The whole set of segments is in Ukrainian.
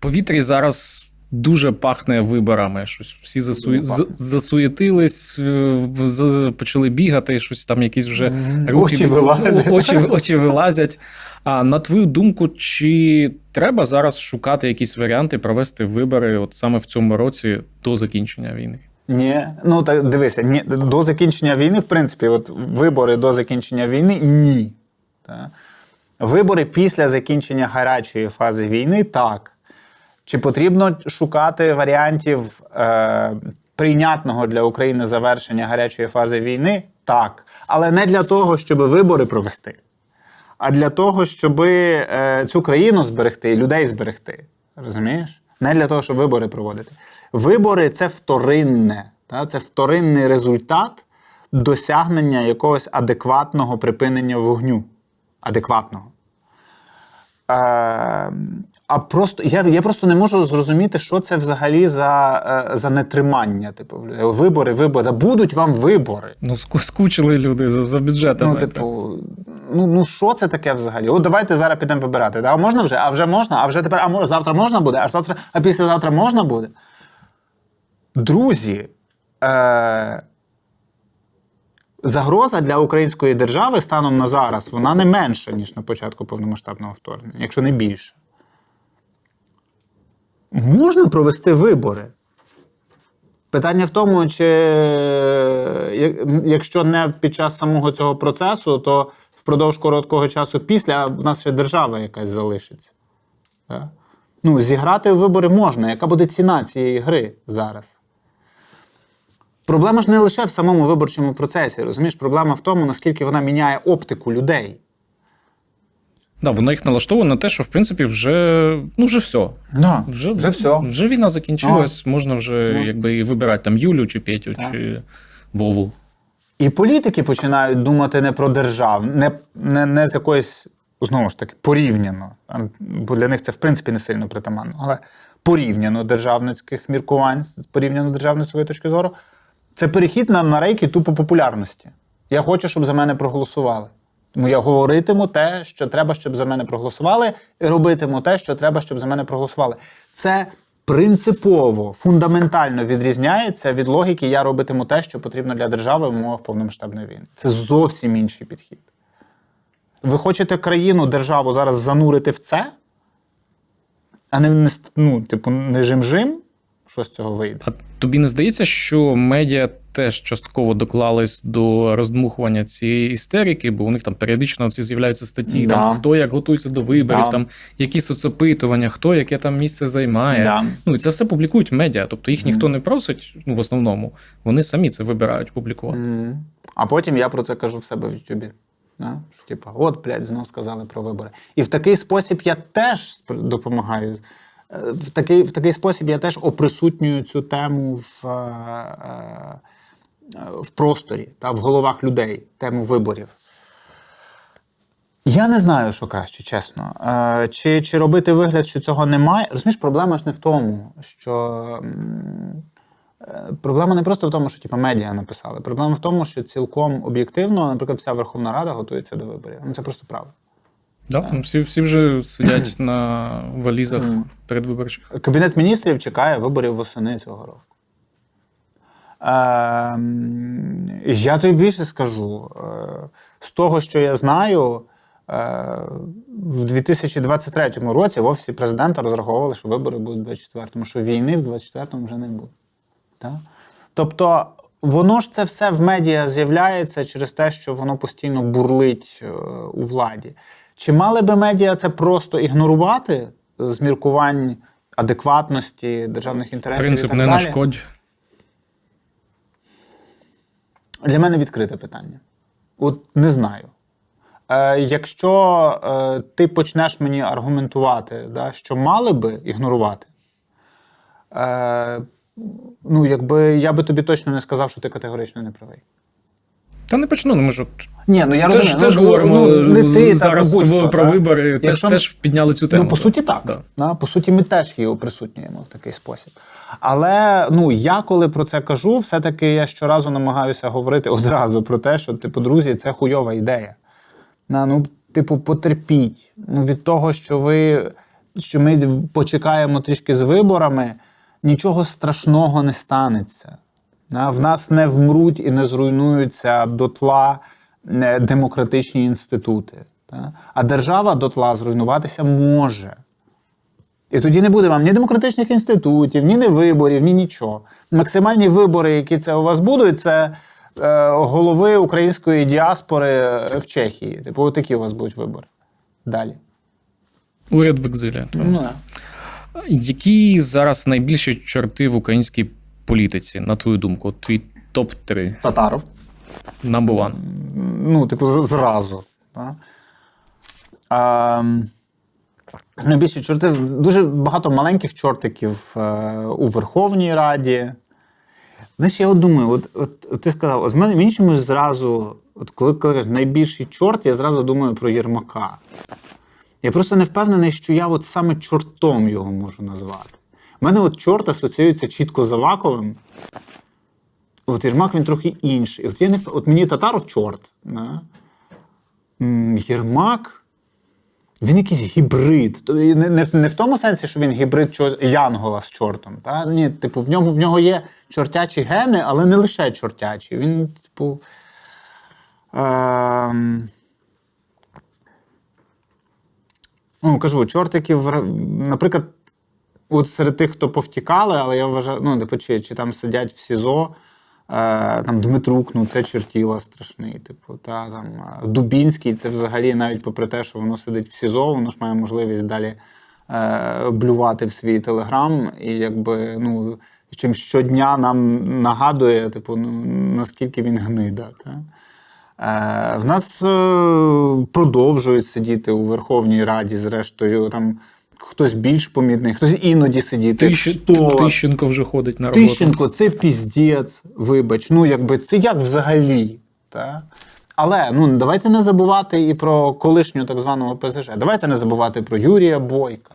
повітрі зараз дуже пахне виборами. Щось всі засу... Засуєтились, е, почали бігати, щось там якісь вже рухи Очі вилазять. Очі, очі вилазять. А на твою думку, чи треба зараз шукати якісь варіанти провести вибори от саме в цьому році до закінчення війни? Ні, ну так дивися, ні, до закінчення війни, в принципі, от вибори до закінчення війни ні. Та. Вибори після закінчення гарячої фази війни так. Чи потрібно шукати варіантів е, прийнятного для України завершення гарячої фази війни? Так. Але не для того, щоб вибори провести, а для того, щоб е, цю країну зберегти і людей зберегти. Розумієш? Не для того, щоб вибори проводити. Вибори це вторинне, та? це вторинний результат досягнення якогось адекватного припинення вогню. Адекватного. Е, а просто я, я просто не можу зрозуміти, що це взагалі за, е, за нетримання. Типу, вибори, вибори. Да будуть вам вибори. Ну, скучили люди за, за бюджетами. Ну, типу, ну, ну що це таке взагалі? От давайте зараз підемо вибирати. Да? А можна вже? А вже можна? А вже тепер, а може, завтра можна буде? А завтра, а післязавтра можна буде? Друзі, е- загроза для української держави станом на зараз вона не менша, ніж на початку повномасштабного вторгнення, якщо не більше. Можна провести вибори. Питання в тому, чи якщо не під час самого цього процесу, то впродовж короткого часу після в нас ще держава якась залишиться. Ну, зіграти вибори можна. Яка буде ціна цієї гри зараз? Проблема ж не лише в самому виборчому процесі. Розумієш, проблема в тому, наскільки вона міняє оптику людей. Да, воно їх налаштовує на те, що в принципі вже ну вже все. Да, Вже, вже все. Вже війна закінчилась, можна вже Ну. якби і вибирати там Юлю чи Петю, Так. чи Вову. І політики починають думати не про державу, не, не, не з якоїсь, знову ж таки, порівняно, бо для них це в принципі не сильно притаманно, але порівняно державницьких міркувань, порівняно державницької точки зору, це перехід на, на рейки тупо популярності. Я хочу, щоб за мене проголосували. Тому я говоритиму те, що треба, щоб за мене проголосували, і робитиму те, що треба, щоб за мене проголосували. Це принципово, фундаментально відрізняється від логіки Я робитиму те, що потрібно для держави в умовах повномасштабної війни. Це зовсім інший підхід. Ви хочете країну, державу зараз занурити в це, а не, ну, типу, не жим-жим, що з цього вийде. А тобі не здається, що медіа теж частково доклались до роздмухування цієї істерики, бо у них там періодично ці з'являються статті, Да. там хто як готується до виборів, Да. там які соцопитування, хто яке там місце займає. Да. Ну і це все публікують медіа. Тобто їх ніхто не просить, ну в основному вони самі це вибирають публікувати. Мгм. А потім я про це кажу в себе в Ютубі. Да? Що, типу, от, блядь, знов сказали про вибори. І в такий спосіб я теж допомагаю. В такий, в такий спосіб я теж оприсутнюю цю тему в, е, е, в просторі та в головах людей, тему виборів. Я не знаю, що краще, чесно. Е, чи, чи робити вигляд, що цього немає. Розумієш, проблема ж не в тому, що. Проблема не просто в тому, що типу, медіа написали. Проблема в тому, що цілком об'єктивно, наприклад, вся Верховна Рада готується до виборів. Ну, це просто правда. Да, там всі, всі вже сидять на валізах передвиборчих. Кабінет міністрів чекає виборів восени цього року. Е, я тобі більше скажу. Е, з того, що я знаю, е, в 2023 році в Офісі президента розраховували, що вибори будуть в 24-му, що війни в 24-му вже не буде. Так? Тобто, воно ж це все в медіа з'являється через те, що воно постійно бурлить е, у владі. Чи мали би медіа це просто ігнорувати з міркувань адекватності державних інтересів? Принцип і так не далі? нашкодь. Для мене відкрите питання. От не знаю. Е, якщо е, ти почнеш мені аргументувати, да, що мали би ігнорувати, е, ну, якби я би тобі точно не сказав, що ти категорично не правий. Та не почну, ну ми ж от Ні, ну я теж, розумію. теж ну, говоримо ну, не ти, зараз так, ну, будь-хто, про так? вибори, теж, Якщо- теж підняли цю тему. Ну, по суті, так. Да. Да, по суті, ми теж її оприсутнюємо в такий спосіб. Але ну, я коли про це кажу, все-таки я щоразу намагаюся говорити одразу про те, що, типу, друзі, це хуйова ідея. На, ну, типу, потерпіть. Ну, від того, що ви що ми почекаємо трішки з виборами, нічого страшного не станеться. В нас не вмруть і не зруйнуються дотла е, демократичні інститути. А держава дотла зруйнуватися може. І тоді не буде вам ні демократичних інститутів, ні не виборів, ні нічого. Максимальні вибори, які це у вас будуть, це е, голови української діаспори в Чехії. Типу, такі у вас будуть вибори. Далі. Уряд в екзилі. Ну, да. Які зараз найбільші чорти в українській політиці, на твою думку? От твій топ-3 Татаров. number one. Ну, типу, зразу. Да? А, найбільші чорти, дуже багато маленьких чортиків е, у Верховній Раді. Знаєш, я от думаю, от, от, от ти сказав, от мене мені чомусь зразу, от коли кажеш найбільший чорт, я зразу думаю про Єрмака. Я просто не впевнений, що я от саме чортом його можу назвати. У мене от чорт асоціюється чітко з Аваковим. От Єрмак він трохи інший. От, я не, от мені Татаров чорт. М, Єрмак, він якийсь гібрид. Не, не, не в тому сенсі, що він гібрид чо- Янгола з чортом. Та? Ні, типу, в нього, в нього є чортячі гени, але не лише чортячі. Він, типу. Ем... Ну, кажу, чортиків, наприклад, от серед тих, хто повтікали, але я вважаю, ну, типу, чи, чи там сидять в СІЗО, е, там Дмитрук, ну це чертіла страшний. Типу, та, там, е, Дубінський, це взагалі навіть попри те, що воно сидить в СІЗО, воно ж має можливість далі е, блювати в свій телеграм, і якби, ну, чим щодня нам нагадує, типу, наскільки він гнида. Та? Е, В нас продовжують сидіти у Верховній Раді, зрештою, там хтось більш помітний, хтось іноді сидіти. Тищ... Тищенко вже ходить на роботу. Тищенко це піздець, вибач. Ну, якби це як взагалі. Та? Але ну, давайте не забувати і про колишнього так званого ПЗЖ. Давайте не забувати про Юрія Бойка.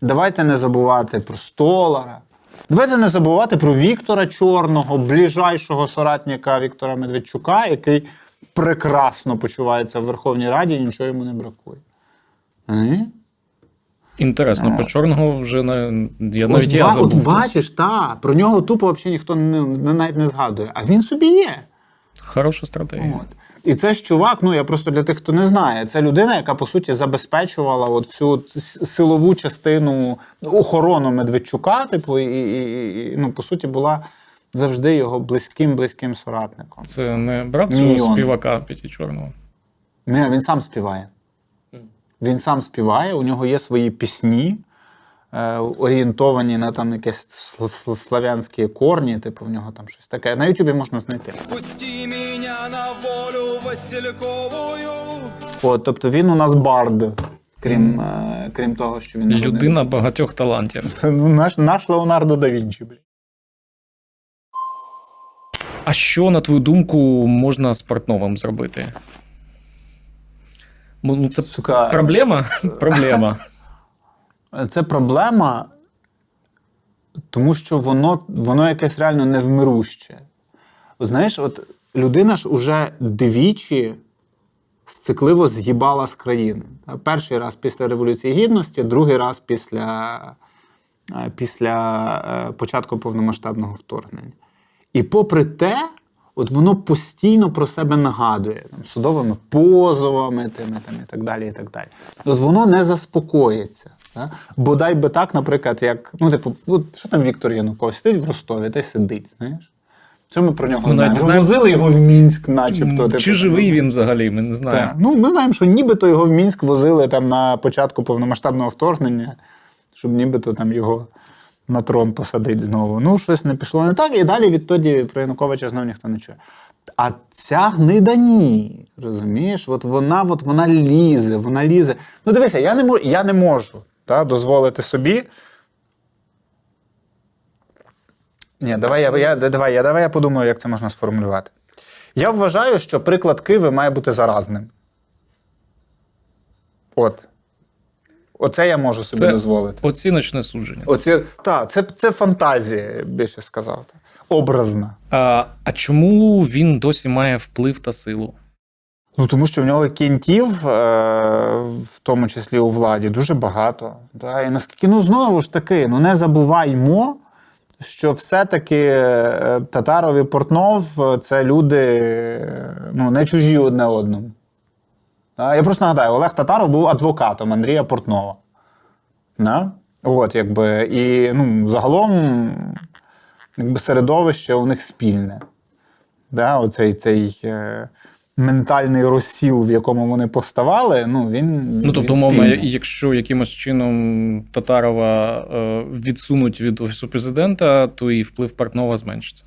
Давайте не забувати про Столара. Давайте не забувати про Віктора Чорного, ближайшого соратника Віктора Медведчука, який прекрасно почувається в Верховній Раді і нічого йому не бракує. Інтересно, по чорного вже на я навіть от, я забув. от бачиш, та, про нього тупо взагалі ніхто не, не, навіть не згадує. А він собі є. Хороша стратегія. От. І це ж чувак, ну я просто для тих, хто не знає, це людина, яка по суті забезпечувала от всю силову частину охорону Медведчука, типу, і, і, і ну, по суті, була завжди його близьким близьким соратником. Це не брат цього Мільйон. співака Петі Чорного. Ні, він сам співає. Він сам співає, у нього є свої пісні, е, орієнтовані на там якісь сл- сл- славянські корні, типу в нього там щось таке. На Ютубі можна знайти. Пусти меня на волю Васильковую. От, тобто він у нас бард, крім, е, крім того, що він. Людина багатьох талантів. Ну, Наш, наш Леонардо да Вінчі. блін. А що, на твою думку, можна з Портновим зробити? Ну, це Сука, проблема? Проблема. це проблема, тому що воно, воно якесь реально невмируще. Знаєш, от людина ж уже двічі сцикливо з'їбала з країни. Перший раз після Революції Гідності, другий раз після, е, після е, початку повномасштабного вторгнення. І попри те, от воно постійно про себе нагадує там, судовими позовами тими, там, і так далі. і так далі. От воно не заспокоїться. Да? Бодай би так, наприклад, як, ну, типу, от, що там Віктор Янукович сидить в Ростові та й сидить, знаєш? Що ми про нього Ми знаємо? не знаємо- Возили його в Мінськ, начебто. типу, Чи живий він взагалі? Ми не так. знаємо. Ну, ми знаємо, що нібито його в Мінськ возили там на початку повномасштабного вторгнення, щоб нібито там його на трон посадить знову. Ну, щось не пішло не так, і далі відтоді про Януковича знову ніхто не чує. А ця гнида ні. Розумієш? От вона, от вона лізе, вона лізе. Ну, дивися, я не можу, я не можу та, дозволити собі. Ні, давай я, я, давай, я, давай я подумаю, як це можна сформулювати. Я вважаю, що приклад Киви має бути заразним. От. Оце я можу собі Це дозволити. оціночне судження. Оці, та, це, це фантазія, більше сказав. Образна. А, а чому він досі має вплив та силу? Ну, тому що в нього кінтів, е, в тому числі у владі, дуже багато. І наскільки, ну знову ж таки, ну не забуваймо, що все-таки е, Татаров і Портнов е, це люди ну, не чужі одне одному. Я просто нагадаю, Олег Татаров був адвокатом Андрія Портнова. Да? От, якби, і ну, загалом якби, середовище у них спільне. Да? Оцей цей е, ментальний розсіл, в якому вони поставали, ну він. Ну, тобто, умовно, якщо якимось чином Татарова е, відсунуть від офісу президента, то і вплив Портнова зменшиться.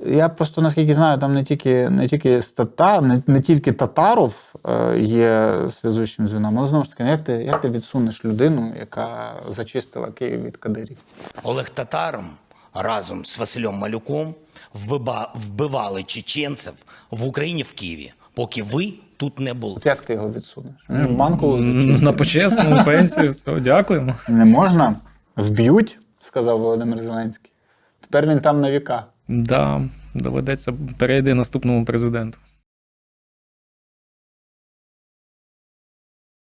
Я просто наскільки знаю, там не тільки не тільки з Тата, не, не тільки Татаров е, є зв'язуючим звіном, але знову ж таки, ну, як ти, як ти відсунеш людину, яка зачистила Київ від кадирівців? Олег Татаром разом з Василем Малюком вбива- вбивали чеченців в Україні в Києві, поки ви тут не були. От як ти його відсунеш? Банку. На почесну пенсію, все, дякуємо. Не можна? Вб'ють, сказав Володимир Зеленський. Тепер він там на віка. Да, доведеться перейти наступному президенту.